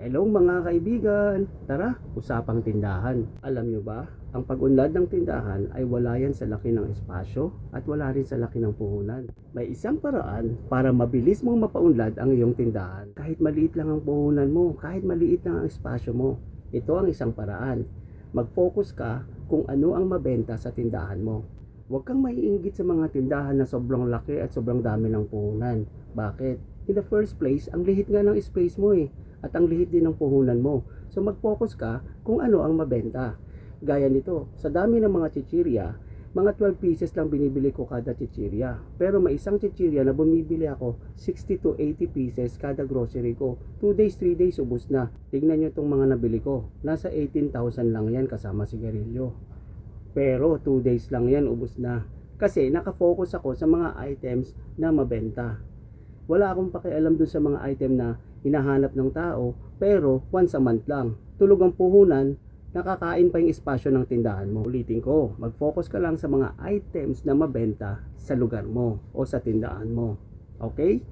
Hello mga kaibigan! Tara, usapang tindahan. Alam nyo ba, ang pag-unlad ng tindahan ay wala yan sa laki ng espasyo at wala rin sa laki ng puhunan. May isang paraan para mabilis mong mapaunlad ang iyong tindahan. Kahit maliit lang ang puhunan mo, kahit maliit lang ang espasyo mo. Ito ang isang paraan. Mag-focus ka kung ano ang mabenta sa tindahan mo. Huwag kang maiinggit sa mga tindahan na sobrang laki at sobrang dami ng puhunan. Bakit? In the first place, ang lihit nga ng space mo eh. At ang lihit din ng puhunan mo. So mag-focus ka kung ano ang mabenta. Gaya nito, sa dami ng mga chichirya, mga 12 pieces lang binibili ko kada chichirya. Pero may isang chichirya na bumibili ako 60 to 80 pieces kada grocery ko. 2 days, 3 days, ubus na. Tingnan nyo itong mga nabili ko. Nasa 18,000 lang yan kasama sigarilyo. Pero 2 days lang yan, ubus na. Kasi nakafocus ako sa mga items na mabenta. Wala akong pakialam dun sa mga item na hinahanap ng tao, pero once a month lang. Tulog ang puhunan, nakakain pa yung espasyo ng tindahan mo. Ulitin ko, mag-focus ka lang sa mga items na mabenta sa lugar mo o sa tindahan mo. Okay?